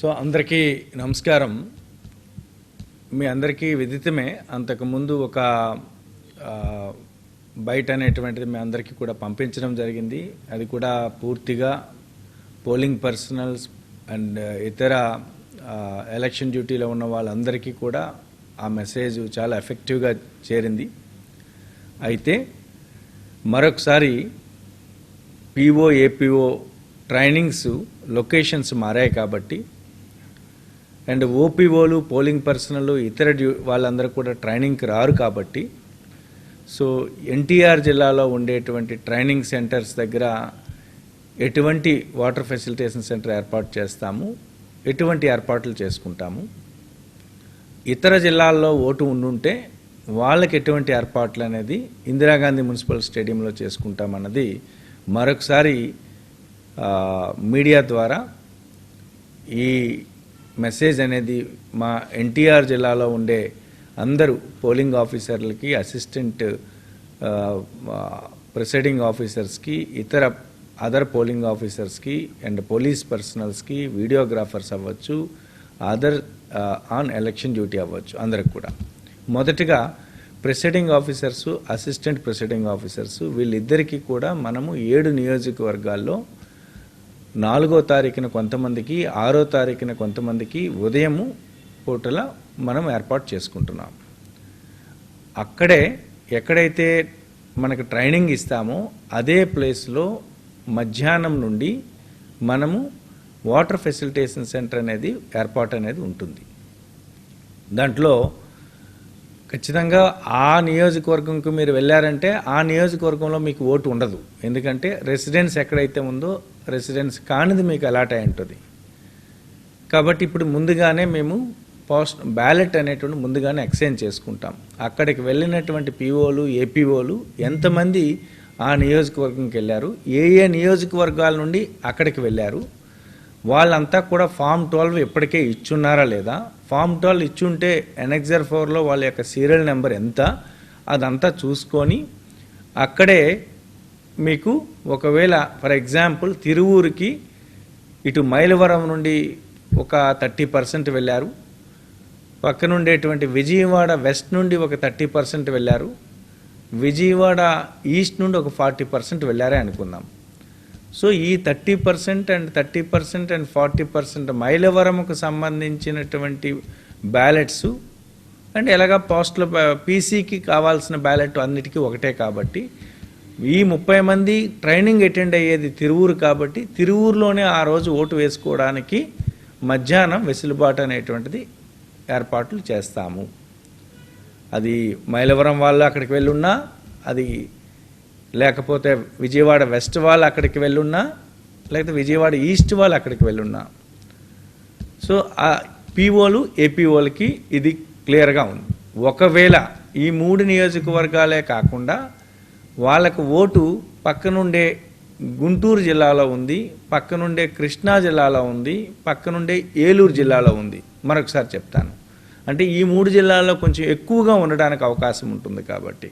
So అందరికీ నమస్కారం. మీ అందరికీ విదితమే. అంతకుముందు ఒక బయట అనేటువంటిది మీ అందరికీ కూడా పంపించడం జరిగింది. అది కూడా పూర్తిగా పోలింగ్ పర్సనల్స్ అండ్ ఇతర ఎలక్షన్ డ్యూటీలో ఉన్న వాళ్ళందరికీ కూడా ఆ మెసేజ్ చాలా ఎఫెక్టివ్గా చేరింది. అయితే మరొకసారి పీఓ ఏపీఓ ట్రైనింగ్స్ లొకేషన్స్ మారాయి కాబట్టి అండ్ ఓపీఓలు పోలింగ్ పర్సనల్ ఇతర డ్యూ వాళ్ళందరూ కూడా ట్రైనింగ్కి రారు కాబట్టి సో ఎన్టీఆర్ జిల్లాలో ఉండేటువంటి ట్రైనింగ్ సెంటర్స్ దగ్గర ఎటువంటి వాటర్ ఫెసిలిటేషన్ సెంటర్ ఏర్పాటు చేస్తాము ఎటువంటి ఏర్పాట్లు చేసుకుంటాము. ఇతర జిల్లాల్లో ఓటు ఉండుంటే వాళ్ళకి ఎటువంటి ఏర్పాట్లు అనేది ఇందిరాగాంధీ మున్సిపల్ స్టేడియంలో చేసుకుంటామన్నది మరొకసారి మీడియా ద్వారా ఈ మెసేజ్ అనేది మా ఎన్టీఆర్ జిల్లాలో ఉండే అందరూ పోలింగ్ ఆఫీసర్లకి అసిస్టెంట్ ప్రిసైడింగ్ ఆఫీసర్స్కి ఇతర అదర్ పోలింగ్ ఆఫీసర్స్కి అండ్ పోలీస్ పర్సనల్స్కి వీడియోగ్రాఫర్స్ అవ్వచ్చు అదర్ ఆన్ ఎలక్షన్ డ్యూటీ అవ్వచ్చు అందరికి కూడా. మొదటగా presiding officers assistant presiding officers వీళ్ళిద్దరికీ కూడా మనము ఏడు నియోజకవర్గాల్లో నాలుగో తారీఖున కొంతమందికి ఆరో తారీఖున కొంతమందికి ఉదయము పూటల మనం ఏర్పాటు చేసుకుంటున్నాం. అక్కడే ఎక్కడైతే మనకు ట్రైనింగ్ ఇస్తామో అదే ప్లేస్లో మధ్యాహ్నం నుండి మనము వాటర్ ఫెసిలిటేషన్ సెంటర్ అనేది ఏర్పాటు అనేది ఉంటుంది. దాంట్లో ఖచ్చితంగా ఆ నియోజకవర్గంకు మీరు వెళ్ళారంటే ఆ నియోజకవర్గంలో మీకు ఓటు ఉండదు. ఎందుకంటే రెసిడెన్స్ ఎక్కడైతే ఉందో రెసిడెన్స్ కానిది మీకు అలాట్ అయి ఉంటుంది. కాబట్టి ఇప్పుడు ముందుగానే మేము పోస్ట్ బ్యాలెట్ అనేటువంటి ముందుగానే ఎక్స్చేంజ్ చేసుకుంటాం. అక్కడికి వెళ్ళినటువంటి పీఓలు ఏపీఓలు ఎంతమంది ఆ నియోజకవర్గంకి వెళ్ళారు ఏ ఏ నియోజకవర్గాల నుండి అక్కడికి వెళ్ళారు వాళ్ళంతా కూడా ఫామ్ ట్వెల్వ్ ఇప్పటికే ఇచ్చున్నారా లేదా ఫామ్ ట్వెల్వ్ ఇచ్చుంటే ఎన్ఎక్జర్ ఫోర్లో వాళ్ళ యొక్క సీరియల్ నెంబర్ ఎంత అదంతా చూసుకొని అక్కడే మీకు ఒకవేళ ఫర్ ఎగ్జాంపుల్ తిరువూరుకి ఇటు మైలవరం నుండి ఒక థర్టీ పర్సెంట్ వెళ్ళారు. పక్కనుండేటువంటి విజయవాడ వెస్ట్ నుండి ఒక థర్టీ పర్సెంట్ వెళ్ళారు. విజయవాడ ఈస్ట్ నుండి ఒక ఫార్టీ పర్సెంట్ వెళ్ళారే అనుకుందాం. సో ఈ thirty percent and thirty percent and forty percent మైలవరంకు సంబంధించినటువంటి బ్యాలెట్స్ అండ్ ఎలాగా పోస్టుల పీసీకి కావాల్సిన బ్యాలెట్ అన్నిటికీ ఒకటే కాబట్టి ఈ ముప్పై మంది ట్రైనింగ్ అటెండ్ అయ్యేది తిరువూరు కాబట్టి తిరువూరులోనే ఆ రోజు ఓటు వేసుకోవడానికి మధ్యాహ్నం వెసులుబాటు అనేటువంటిది ఏర్పాట్లు చేస్తాము. అది మైలవరం వాళ్ళు అక్కడికి వెళ్ళున్నా అది లేకపోతే విజయవాడ వెస్ట్ వాళ్ళు అక్కడికి వెళ్ళున్నా లేకపోతే విజయవాడ ఈస్ట్ వాళ్ళు అక్కడికి వెళ్ళున్నా. సో ఆ పీఓలు ఏపీఓలకి ఇది క్లియర్గా ఉంది. ఒకవేళ ఈ మూడు నియోజకవర్గాలే కాకుండా వాళ్ళకు ఓటు పక్కనుండే గుంటూరు జిల్లాలో ఉంది పక్కనుండే కృష్ణా జిల్లాలో ఉంది పక్కనుండే ఏలూరు జిల్లాలో ఉంది. మరొకసారి చెప్తాను. అంటే ఈ మూడు జిల్లాల్లో కొంచెం ఎక్కువగా ఉండడానికి అవకాశం ఉంటుంది కాబట్టి.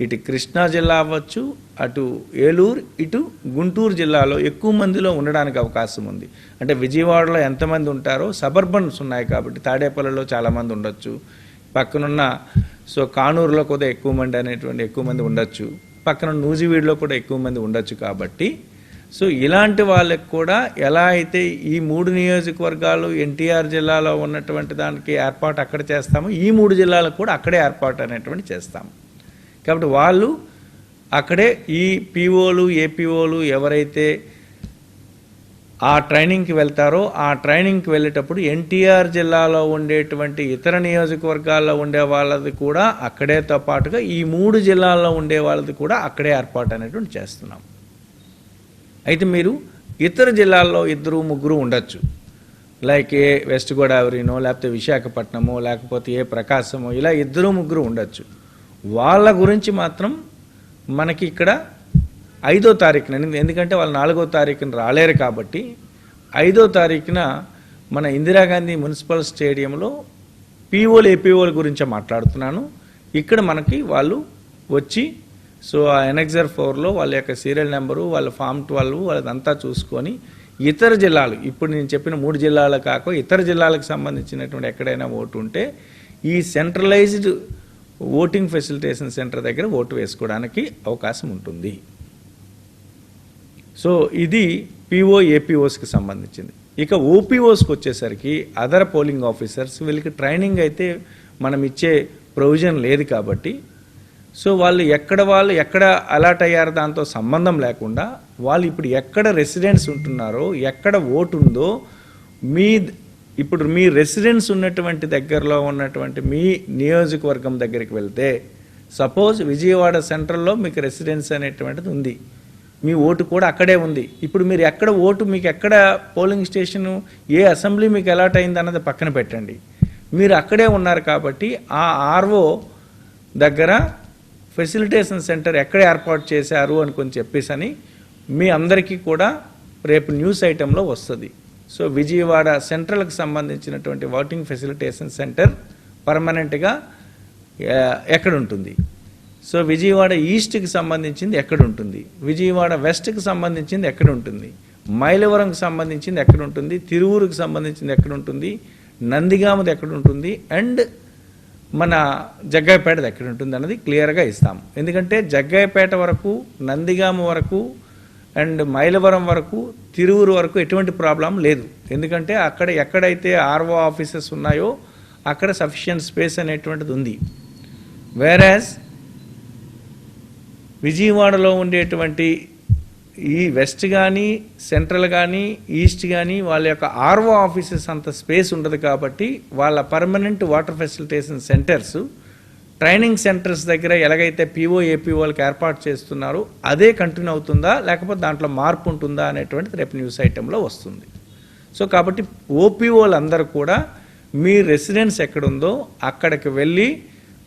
ఇటు కృష్ణా జిల్లా అవ్వచ్చు అటు ఏలూరు ఇటు గుంటూరు జిల్లాలో ఎక్కువ మందిలో ఉండడానికి అవకాశం ఉంది. అంటే విజయవాడలో ఎంతమంది ఉంటారో సబర్బన్స్ ఉన్నాయి కాబట్టి తాడేపల్లిలో చాలామంది ఉండొచ్చు. పక్కనున్న సో కానూరులో కూడా ఎక్కువ మంది అనేటువంటి ఎక్కువ మంది ఉండొచ్చు. పక్కన నూజివీడులో కూడా ఎక్కువ మంది ఉండొచ్చు కాబట్టి. సో ఇలాంటి వాళ్ళకి కూడా ఎలా అయితే ఈ మూడు నియోజకవర్గాలు ఎన్టీఆర్ జిల్లాలో ఉన్నటువంటి దానికి ఏర్పాటు అక్కడ చేస్తాము ఈ మూడు జిల్లాలకు కూడా అక్కడే ఏర్పాటు అనేటువంటి చేస్తాము. కాబట్టి వాళ్ళు అక్కడే ఈ పీఓలు ఏపీఓలు ఎవరైతే ఆ ట్రైనింగ్కి వెళ్తారో ఆ ట్రైనింగ్కి వెళ్ళేటప్పుడు ఎన్టీఆర్ జిల్లాలో ఉండేటువంటి ఇతర నియోజకవర్గాల్లో ఉండే వాళ్ళది కూడా అక్కడేతో పాటుగా ఈ మూడు జిల్లాల్లో ఉండే వాళ్ళది కూడా అక్కడే ఏర్పాటు అనేటువంటి చేస్తున్నాం. అయితే మీరు ఇతర జిల్లాల్లో ఇద్దరు ముగ్గురు ఉండొచ్చు. లైక్ ఏ వెస్ట్ గోదావరినో లేకపోతే విశాఖపట్నమో లేకపోతే ఏ ప్రకాశమో ఇలా ఇద్దరు ముగ్గురు ఉండొచ్చు. వాళ్ళ గురించి మాత్రం మనకి ఇక్కడ ఐదో తారీఖున ఎందుకంటే వాళ్ళు నాలుగో తారీఖున రాలేరు కాబట్టి ఐదో తారీఖున మన ఇందిరాగాంధీ మున్సిపల్ స్టేడియంలో పీఓలు ఏపీఓల గురించి మాట్లాడుతున్నాను. ఇక్కడ మనకి వాళ్ళు వచ్చి సో ఆ ఎనెక్సర్ ఫోర్లో వాళ్ళ యొక్క సీరియల్ నెంబరు వాళ్ళ ఫామ్ ట్వెల్వ్ వాళ్ళదంతా చూసుకొని ఇతర జిల్లాలు ఇప్పుడు నేను చెప్పిన మూడు జిల్లాలు కాక ఇతర జిల్లాలకు సంబంధించినటువంటి ఎక్కడైనా ఓటు ఉంటే ఈ సెంట్రలైజ్డ్ ఓటింగ్ ఫెసిలిటేషన్ సెంటర్ దగ్గర ఓటు వేసుకోవడానికి అవకాశం ఉంటుంది. సో ఇది పిఓ ఏపీఓస్కి సంబంధించింది. ఇక ఓపీఓస్కి వచ్చేసరికి అదర్ పోలింగ్ ఆఫీసర్స్ వీళ్ళకి ట్రైనింగ్ అయితే మనం ఇచ్చే ప్రొవిజన్ లేదు కాబట్టి సో వాళ్ళు ఎక్కడ వాళ్ళు ఎక్కడ అలర్ట్ అయ్యారు దాంతో సంబంధం లేకుండా వాళ్ళు ఇప్పుడు ఎక్కడ రెసిడెన్స్ ఉంటున్నారో ఎక్కడ ఓటు ఉందో మీ ఇప్పుడు మీ రెసిడెన్స్ ఉన్నటువంటి దగ్గరలో ఉన్నటువంటి మీ నియోజకవర్గం దగ్గరికి వెళ్తే సపోజ్ విజయవాడ సెంట్రల్లో మీకు రెసిడెన్స్ అనేటువంటిది ఉంది. మీ ఓటు కూడా అక్కడే ఉంది. ఇప్పుడు మీరు ఎక్కడ ఓటు మీకు ఎక్కడ పోలింగ్ స్టేషను ఏ అసెంబ్లీ మీకు అలాట్ అయింది అన్నది పక్కన పెట్టండి. మీరు అక్కడే ఉన్నారు కాబట్టి ఆ ఆర్ఓ దగ్గర ఫెసిలిటేషన్ సెంటర్ ఎక్కడ ఏర్పాటు చేశారు అని కొంచెం చెప్పేసి అని మీ అందరికీ కూడా రేపు న్యూస్ ఐటెంలో వస్తుంది. సో విజయవాడ సెంట్రల్కి సంబంధించినటువంటి ఓటింగ్ ఫెసిలిటేషన్ సెంటర్ పర్మనెంట్గా ఎక్కడ ఉంటుంది సో విజయవాడ ఈస్ట్కి సంబంధించింది ఎక్కడ ఉంటుంది? విజయవాడ వెస్ట్కి సంబంధించింది ఎక్కడ ఉంటుంది? మైలవరంకి సంబంధించింది ఎక్కడ ఉంటుంది? తిరువురుకి సంబంధించింది ఎక్కడ ఉంటుంది? నందిగామది ఎక్కడ ఉంటుంది? అండ్ మన జగ్గాయపేటది ఎక్కడ ఉంటుంది అన్నది క్లియర్గా ఇస్తాం. ఎందుకంటే జగ్గాయపేట వరకు నందిగామ వరకు అండ్ మైలవరం వరకు తిరువురు వరకు ఎటువంటి ప్రాబ్లం లేదు. ఎందుకంటే అక్కడ ఎక్కడైతే ఆర్ఓ ఆఫీసెస్ ఉన్నాయో అక్కడ సఫిషియెంట్ స్పేస్ అనేటువంటిది ఉంది. వేరాజ్ విజయవాడలో ఉండేటువంటి ఈ వెస్ట్ కానీ సెంట్రల్ కానీ ఈస్ట్ కానీ వాళ్ళ యొక్క ఆర్ఓ ఆఫీసెస్ అంత స్పేస్ ఉండదు కాబట్టి వాళ్ళ permanent voter facilitation centres training centres దగ్గర ఎలాగైతే పీఓ ఏపీ వాళ్ళకి ఏర్పాటు చేస్తున్నారో అదే కంటిన్యూ అవుతుందా? లేకపోతే దాంట్లో మార్పు ఉంటుందా? అనేటువంటిది రేపు న్యూస్ ఐటెంలో వస్తుంది. సో కాబట్టి ఓపీఓలందరూ కూడా మీ రెసిడెన్స్ ఎక్కడుందో అక్కడికి వెళ్ళి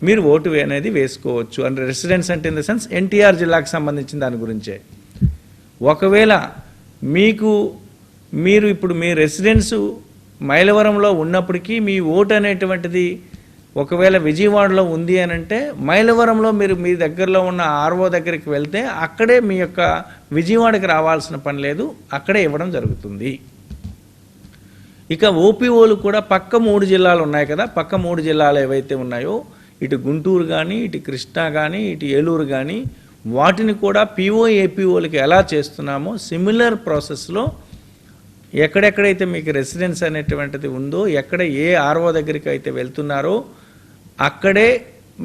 మీరు ఓటు అనేది వేసుకోవచ్చు అండ్ రెసిడెన్స్ అంటే ఇన్ ద సెన్స్ ఎన్టీఆర్ జిల్లాకు సంబంధించిన దాని గురించే. ఒకవేళ మీకు మీరు ఇప్పుడు మీ రెసిడెన్స్ మైలవరంలో ఉన్నప్పటికీ మీ ఓటు అనేటువంటిది ఒకవేళ విజయవాడలో ఉంది అని అంటే మైలవరంలో మీరు మీ దగ్గరలో ఉన్న ఆర్ఓ దగ్గరికి వెళ్తే అక్కడే మీ యొక్క విజయవాడకి రావాల్సిన పని లేదు అక్కడే ఇవ్వడం జరుగుతుంది. ఇక ఓపీఓలు కూడా పక్క మూడు జిల్లాలు ఉన్నాయి కదా పక్క మూడు జిల్లాలు ఏవైతే ఉన్నాయో ఇటు గుంటూరు కానీ ఇటు కృష్ణా కానీ ఇటు ఏలూరు కానీ వాటిని కూడా పిఓ ఏపీఓలకి ఎలా చేస్తున్నామో సిమిలర్ ప్రాసెస్లో ఎక్కడెక్కడైతే మీకు రెసిడెన్స్ అనేటువంటిది ఉందో ఎక్కడ ఏ ఆర్ఓ దగ్గరికి అయితే వెళ్తున్నారో అక్కడే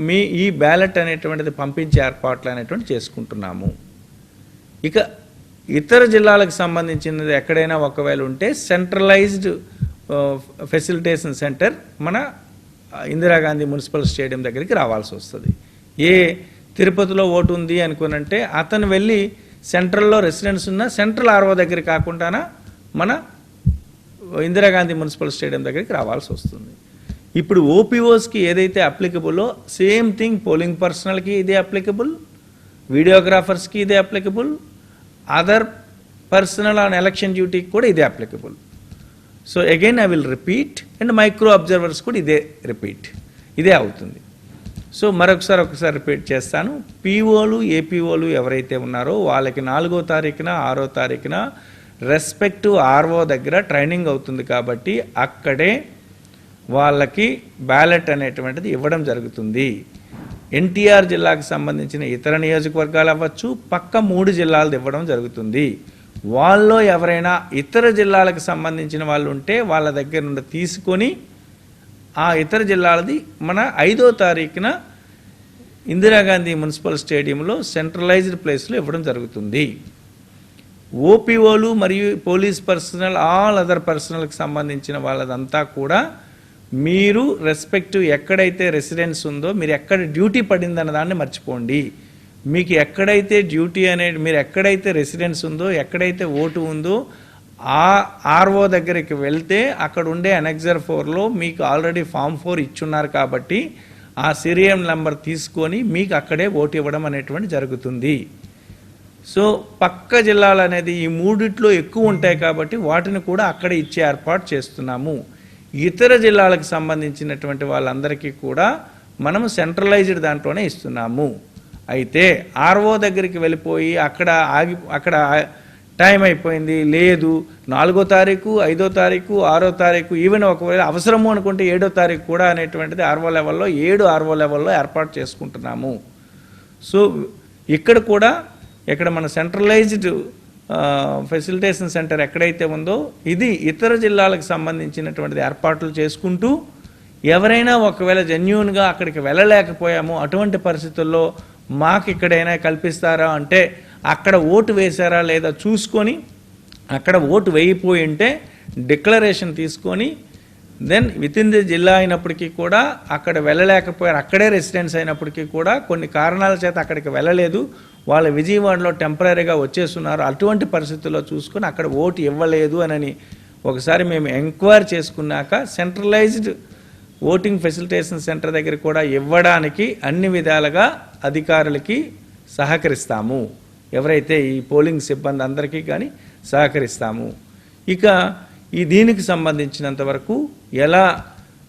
మీ ఈ బ్యాలెట్ అనేటువంటిది పంపించే ఏర్పాట్లు అనేటువంటి చేసుకుంటున్నాము. ఇక ఇతర జిల్లాలకు సంబంధించినది ఎక్కడైనా ఒకవేళ ఉంటే సెంట్రలైజ్డ్ ఫెసిలిటేషన్ సెంటర్ మన ఇందిరాగాంధీ మున్సిపల్ స్టేడియం దగ్గరికి రావాల్సి వస్తుంది. ఏ తిరుపతిలో ఓటు ఉంది అనుకునంటే అతను వెళ్ళి సెంట్రల్లో రెసిడెన్స్ ఉన్న సెంట్రల్ ఆర్ఓ దగ్గర కాకుండానా మన ఇందిరాగాంధీ మున్సిపల్ స్టేడియం దగ్గరికి రావాల్సి వస్తుంది. ఇప్పుడు ఓపీఓస్కి ఏదైతే అప్లికబుల్లో సేమ్ థింగ్ పోలింగ్ పర్సనల్కి ఇదే అప్లికబుల్ వీడియోగ్రాఫర్స్కి ఇదే applicable other personnel on election డ్యూటీకి కూడా ఇదే applicable so again I will repeat and micro observers కూడా ఇదే రిపీట్ ఇదే అవుతుంది. సో మరొకసారి ఒకసారి రిపీట్ చేస్తాను. పీఓలు ఏపీఓలు ఎవరైతే ఉన్నారో వాళ్ళకి నాలుగో తారీఖున ఆరో తారీఖున రెస్పెక్టివ్ ఆర్ఓ దగ్గర ట్రైనింగ్ అవుతుంది కాబట్టి అక్కడే వాళ్ళకి బ్యాలెట్ అనేటువంటిది ఇవ్వడం జరుగుతుంది. ఎన్టీఆర్ జిల్లాకు సంబంధించిన ఇతర నియోజకవర్గాలు అవ్వచ్చు పక్క మూడు జిల్లాలు ఇవ్వడం జరుగుతుంది. వాళ్ళలో ఎవరైనా ఇతర జిల్లాలకు సంబంధించిన వాళ్ళు ఉంటే వాళ్ళ దగ్గర నుండి తీసుకొని ఆ ఇతర జిల్లాలది మన ఐదో తారీఖున ఇందిరాగాంధీ మున్సిపల్ స్టేడియంలో సెంట్రలైజ్డ్ ప్లేస్లో ఇవ్వడం జరుగుతుంది. ఓపీఓలు మరియు పోలీస్ పర్సనల్ ఆల్ అదర్ పర్సనల్కి సంబంధించిన వాళ్ళదంతా కూడా మీరు రెస్పెక్టివ్ ఎక్కడైతే రెసిడెన్స్ ఉందో మీరు ఎక్కడ డ్యూటీ పడిందన్న దాన్ని మర్చిపోండి. మీకు ఎక్కడైతే డ్యూటీ అనేది మీరు ఎక్కడైతే రెసిడెన్స్ ఉందో ఎక్కడైతే ఓటు ఉందో ఆ ఆర్ఓ దగ్గరికి వెళ్తే అక్కడ ఉండే అనెక్జర్ ఫోర్లో మీకు ఆల్రెడీ ఫామ్ ఫోర్ ఇచ్చున్నారు కాబట్టి ఆ సీరియల్ నెంబర్ తీసుకొని మీకు అక్కడే ఓటు ఇవ్వడం అనేటువంటి జరుగుతుంది. సో పక్క జిల్లాలు అనేది ఈ మూడిట్లో ఎక్కువ ఉంటాయి కాబట్టి వాటిని కూడా అక్కడ ఇచ్చే ఏర్పాటు చేస్తున్నాము. ఇతర జిల్లాలకు సంబంధించినటువంటి వాళ్ళందరికీ కూడా మనము సెంట్రలైజ్డ్ దాంట్లోనే ఇస్తున్నాము. అయితే ఆర్ఓ దగ్గరికి వెళ్ళిపోయి అక్కడ ఆగి అక్కడ టైం అయిపోయింది. లేదు నాలుగో తారీఖు ఐదో తారీఖు ఆరో తారీఖు ఈవెన్ ఒకవేళ అవసరము అనుకుంటే ఏడో తారీఖు కూడా అనేటువంటిది ఆర్వో లెవెల్లో ఏడు ఆర్వో లెవెల్లో ఏర్పాటు చేసుకుంటున్నాము. సో ఇక్కడ కూడా ఇక్కడ మన సెంట్రలైజ్డ్ ఫెసిలిటేషన్ సెంటర్ ఎక్కడైతే ఉందో ఇది ఇతర జిల్లాలకు సంబంధించినటువంటిది ఏర్పాట్లు చేసుకుంటూ ఎవరైనా ఒకవేళ జెన్యున్గా అక్కడికి వెళ్ళలేకపోయాము అటువంటి పరిస్థితుల్లో మాకు ఇక్కడైనా కల్పిస్తారా అంటే అక్కడ ఓటు వేశారా లేదా చూసుకొని అక్కడ ఓటు వేయిపోయి ఉంటే డిక్లరేషన్ తీసుకొని దెన్ విత్ ఇన్ ది జిల్లా అయినప్పటికీ కూడా అక్కడ వెళ్ళలేకపోయారు. అక్కడే రెసిడెన్స్ అయినప్పటికీ కూడా కొన్ని కారణాల చేత అక్కడికి వెళ్ళలేదు. వాళ్ళ విజయవాడలో టెంపరీగా వచ్చేస్తున్నారు. అటువంటి పరిస్థితుల్లో చూసుకొని అక్కడ ఓటు ఇవ్వలేదు అనని ఒకసారి మేము ఎంక్వైర్ చేసుకున్నాక సెంట్రలైజ్డ్ ఓటింగ్ ఫెసిలిటేషన్ సెంటర్ దగ్గర కూడా ఇవ్వడానికి అన్ని విధాలుగా అధికారులకి సహకరిస్తాము. ఎవరైతే ఈ పోలింగ్ సిబ్బంది అందరికీ కానీ సహకరిస్తాము. ఇక ఈ దీనికి సంబంధించినంత వరకు ఎలా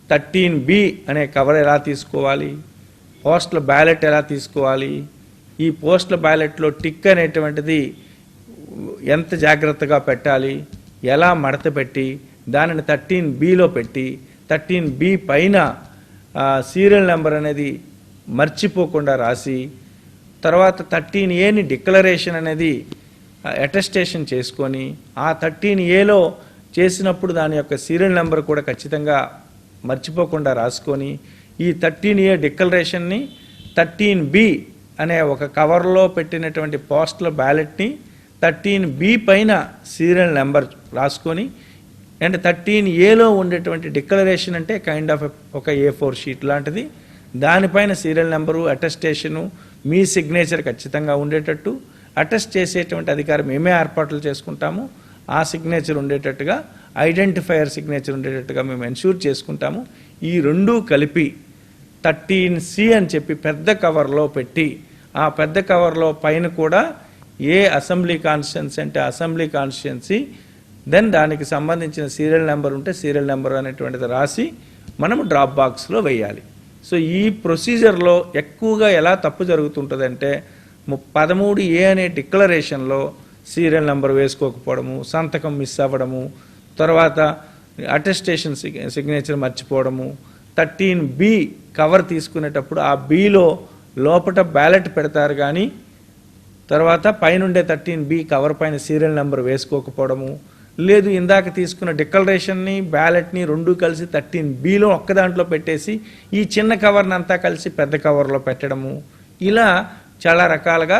థర్టీన్ బి అనే కవర్ ఎలా తీసుకోవాలి? పోస్టల్ బ్యాలెట్ ఎలా తీసుకోవాలి? ఈ పోస్టల్ బ్యాలెట్లో టిక్ అనేటువంటిది ఎంత జాగ్రత్తగా పెట్టాలి? ఎలా మడత పెట్టి? దానిని థర్టీన్ బిలో పెట్టి థర్టీన్ బి పైన సీరియల్ నెంబర్ అనేది మర్చిపోకుండా రాసి తర్వాత థర్టీన్ ఏని డిక్లరేషన్ అనేది అటెస్టేషన్ చేసుకొని ఆ థర్టీన్ ఏలో చేసినప్పుడు దాని యొక్క సీరియల్ నెంబర్ కూడా ఖచ్చితంగా మర్చిపోకుండా రాసుకొని ఈ థర్టీన్ ఏ డిక్లరేషన్ని థర్టీన్ బి అనే ఒక కవర్లో పెట్టినటువంటి పోస్టల్ బ్యాలెట్ని థర్టీన్ బి పైన సీరియల్ నెంబర్ రాసుకొని అండ్ థర్టీన్ ఏలో ఉండేటువంటి డిక్లరేషన్ అంటే కైండ్ ఆఫ్ ఒక ఏ ఫోర్ షీట్ లాంటిది. దానిపైన సీరియల్ నెంబరు అటెస్టేషను మీ సిగ్నేచర్ ఖచ్చితంగా ఉండేటట్టు. అటెస్ట్ చేసేటువంటి అధికారం మేమే ఏర్పాట్లు చేసుకుంటాము. ఆ సిగ్నేచర్ ఉండేటట్టుగా ఐడెంటిఫైయర్ సిగ్నేచర్ ఉండేటట్టుగా మేము ఎన్ష్యూర్ చేసుకుంటాము. ఈ రెండూ కలిపి థర్టీన్ సి అని చెప్పి పెద్ద కవర్లో పెట్టి ఆ పెద్ద కవర్లో పైన కూడా ఏ అసెంబ్లీ కాన్స్టిట్యున్సీ అంటే అసెంబ్లీ కాన్స్టిట్యున్సీ దెన్ దానికి సంబంధించిన సీరియల్ నెంబర్ ఉంటే సీరియల్ నెంబర్ అనేటువంటిది రాసి మనము డ్రాప్ బాక్స్లో వేయాలి. సో ఈ ప్రొసీజర్లో ఎక్కువగా ఎలా తప్పు జరుగుతుంటుందంటే పదమూడు ఏ అనే డిక్లరేషన్లో సీరియల్ నెంబర్ వేసుకోకపోవడము సంతకం మిస్ అవ్వడము తర్వాత అటెస్టేషన్ సిగ్నేచర్ మర్చిపోవడము థర్టీన్ బి కవర్ తీసుకునేటప్పుడు ఆ బిలో లోపట బ్యాలెట్ పెడతారు కానీ తర్వాత పైనుండే థర్టీన్ బి కవర్ పైన సీరియల్ నెంబర్ వేసుకోకపోవడము లేదు ఇందాక తీసుకున్న డిక్లరేషన్ని బ్యాలెట్ని రెండు కలిసి థర్టీన్ బీలో ఒక్క దాంట్లో పెట్టేసి ఈ చిన్న కవర్ని అంతా కలిసి పెద్ద కవర్లో పెట్టడము. ఇలా చాలా రకాలుగా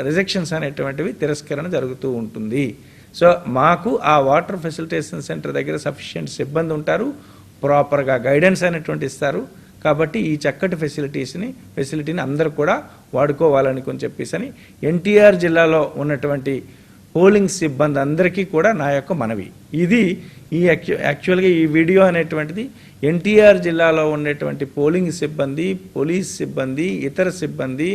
రిజెక్షన్స్ అనేటువంటివి తిరస్కరణ జరుగుతూ ఉంటుంది. సో మాకు ఆ వాటర్ ఫెసిలిటేషన్ సెంటర్ దగ్గర సఫిషియెంట్ సిబ్బంది ఉంటారు. ప్రాపర్గా గైడెన్స్ అనేటువంటి ఇస్తారు. కాబట్టి ఈ చక్కటి ఫెసిలిటీస్ని ఫెసిలిటీని అందరూ కూడా వాడుకోవాలని కొంచెం చెప్పేసి అని ఎన్టీఆర్ జిల్లాలో ఉన్నటువంటి పోలింగ్ సిబ్బంది అందరికీ కూడా నా యొక్క మనవి. ఇది ఈ యాక్చు యాక్చువల్గా ఈ వీడియో అనేటువంటిది ఎన్టీఆర్ జిల్లాలో ఉండేటువంటి పోలింగ్ సిబ్బంది పోలీస్ సిబ్బంది ఇతర సిబ్బంది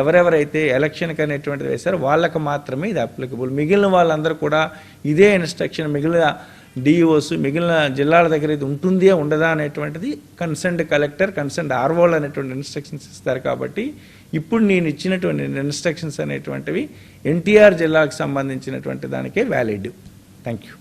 ఎవరెవరైతే ఎలక్షన్కి అనేటువంటిది వేశారో వాళ్ళకి మాత్రమే ఇది అప్లికబుల్ మిగిలిన వాళ్ళందరూ కూడా ఇదే ఇన్స్ట్రక్షన్ మిగిలిన డిఈఓస్ మిగిలిన జిల్లాల దగ్గర ఇది ఉంటుందే ఉండదా అనేటువంటిది కన్సర్న్డ్ కలెక్టర్ కన్సర్న్డ్ ఆర్వోల్ అనేటువంటి ఇన్స్ట్రక్షన్స్ ఇస్తారు కాబట్టి ఇప్పుడు నేను ఇచ్చినటువంటి ఇన్స్ట్రక్షన్స్ అనేటువంటివి ఎన్టీఆర్ జిల్లాకు సంబంధించినటువంటి దానికే వ్యాలిడ్ థ్యాంక్ యూ